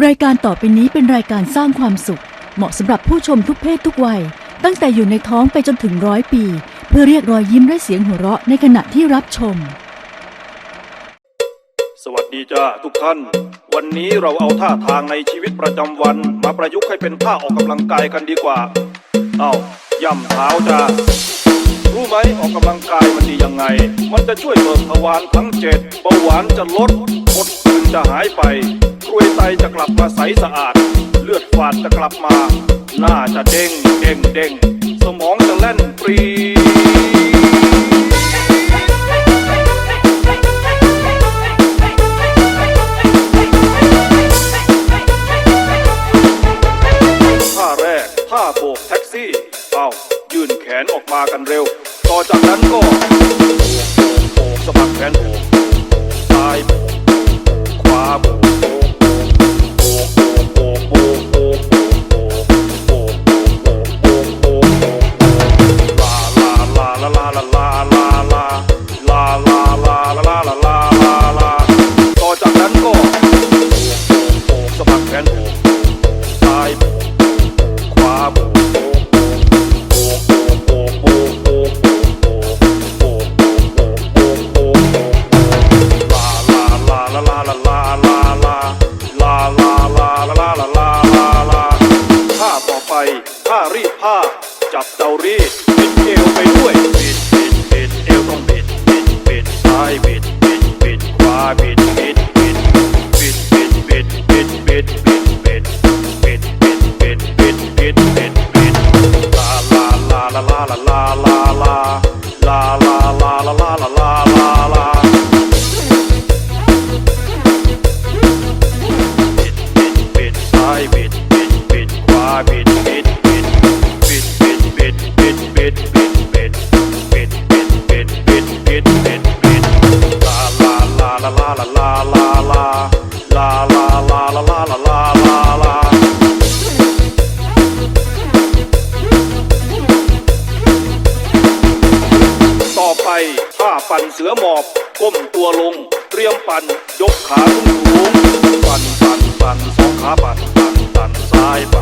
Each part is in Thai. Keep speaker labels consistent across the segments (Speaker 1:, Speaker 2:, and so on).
Speaker 1: รายการต่อไปนี้เป็นรายการสร้างความสุข เหมาะสำหรับผู้ชมทุกเพศทุกวัย ตั้งแต่อยู่ในท้องไปจนถึงร้อยปี เพื่อเรียกรอยยิ้มและเสียงหัวเราะในขณะที่รับชม
Speaker 2: สวัสดีจ้าทุกท่าน วันนี้เราเอาท่าทางในชีวิตประจำวัน มาประยุกต์ให้เป็นท่าออกกำลังกายกันดีกว่า เอาย่ำเท้าจ้ารู้ไหมออกกำลังกายมันดียังไง มันจะช่วยเบิกทวารทั้งเจ็ดเบาหวานจะลดอดอื่นจะหายไป กรวยไตจะกลับมาใสสะอาด เลือดฝาดจะกลับมา หน้าจะเด้งเด้งเด้งสมองจะแล่นปรีท่าแรกท่าโบกแท็กซี่ เอายื่นแขนออกมากันเร็ว ต่อจากนั้นก็โบกโบกสะบัดแขนโบกซ้ายโบกขวาโบกโบก จับเตารีดบิดเอวไปด้วยบิดบิดบิดเอวต้องบิดบิดบิดซ้ายบิดบิดบิดขวาบิดบิดบิดบิดบิดบิดบิดบิดบิดบิดบิดบิดบิดบิดบิดบิดบิดลาลาลาลาลาลาลาลาลาลาลาลาลาลาลาลาลาลาบิดบิดบิดซ้ายบิดบิดบิดขวาบิด ต่อไปท่าปั่นเสือหมอบก้มตัวลง เตรียมปั่นยกขาขึ้นสูงปั่นปั่นปั่นสองขาปั่นปั่นปั่นซ้ายปั่น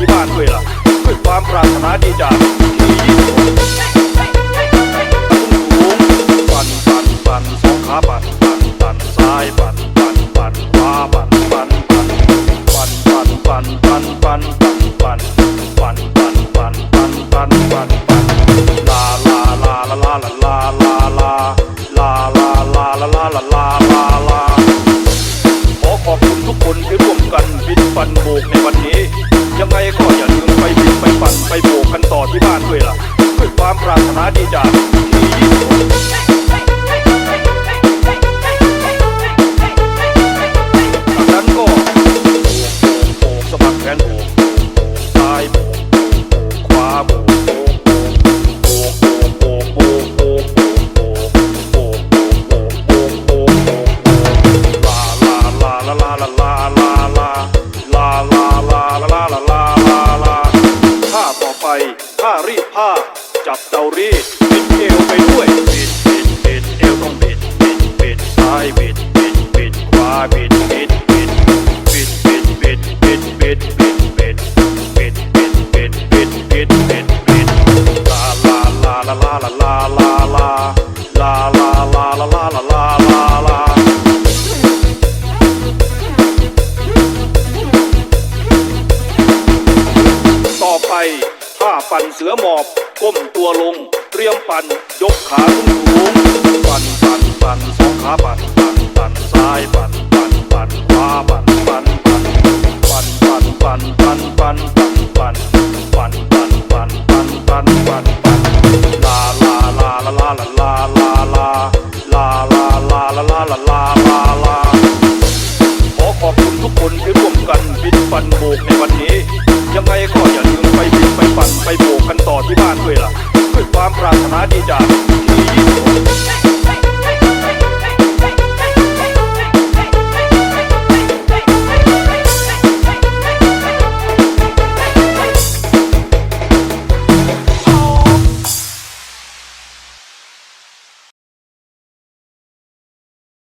Speaker 2: ที่บ้านด้วยล่ะด้วยความปรารถนาดีจากที่ยิ่งใหญ่สูงปั่นปั่นปั่นสองขาปั่นปั่นปั่นซ้ายปั่นปั่นปั่นขวาปั่นปั่นปั่นปั่นปั่นปั่นปั่นปั่นปั่นปั่นปั่นปั่นปั่นปั่นปั่นปั่นปั่นลาลาลาลาลาลาลาลาลาลาลาลาลาลาลาลาลาขอขอบคุณทุกคนที่ร่วมกันบิดปันโบกในวัน Jamaica, ต่อไปท่ารีดผ้า จับเตารีดบิดเอวไปด้วยบิดบิดบิดเอวต้องบิดบิดบิดซ้ายบิดบิดบิดขวาบิดบิด อบก้มตัวลง เตรียมปั่นยกขาสูงปั่นปั่นปั่นสองขาปั่นปั่นปั่นซ้ายปั่นปั่นปั่นขวาปั่นปั่นปั่นปั่นปั่นปั่นปั่นปั่นปั่นปั่นปั่นปั่นปั่นปั่นปั่นปั่นปั่นลาลาลาลาลาลาลาลาลาลาลาลาลาลาลาลาลาขอขอบคุณทุกคนที่ร่วมกันบินปั่นโบกในวันนี้ยังไงก็อย่าลืม ฝันไปโบกกันต่อที่บ้านด้วยล่ะด้วยความปรารถนาดีจากที่